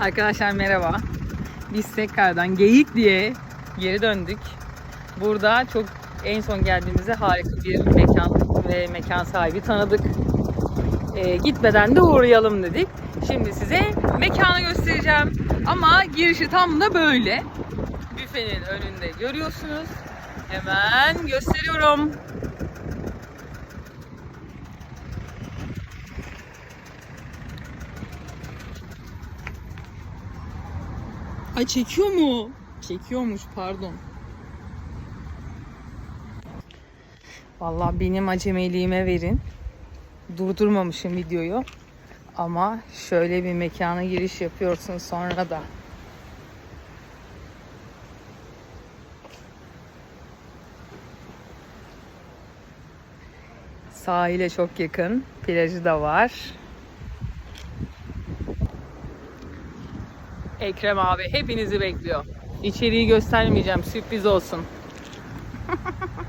Arkadaşlar merhaba. Biz tekrardan Geyik diye geri döndük. Burada çok en son geldiğimizde harika bir mekan ve mekan sahibi tanıdık. Ee, gitmeden de uğrayalım dedik. Şimdi size mekanı göstereceğim. Ama girişi tam da böyle. Büfenin önünde görüyorsunuz. Hemen gösteriyorum. Ay çekiyor mu? Çekiyormuş pardon. Vallahi benim acemiliğime verin. Durdurmamışım videoyu. Ama şöyle bir mekana giriş yapıyorsun sonra da. Sahile çok yakın. Plajı da var. Ekrem abi hepinizi bekliyor. İçeriği göstermeyeceğim. Sürpriz olsun.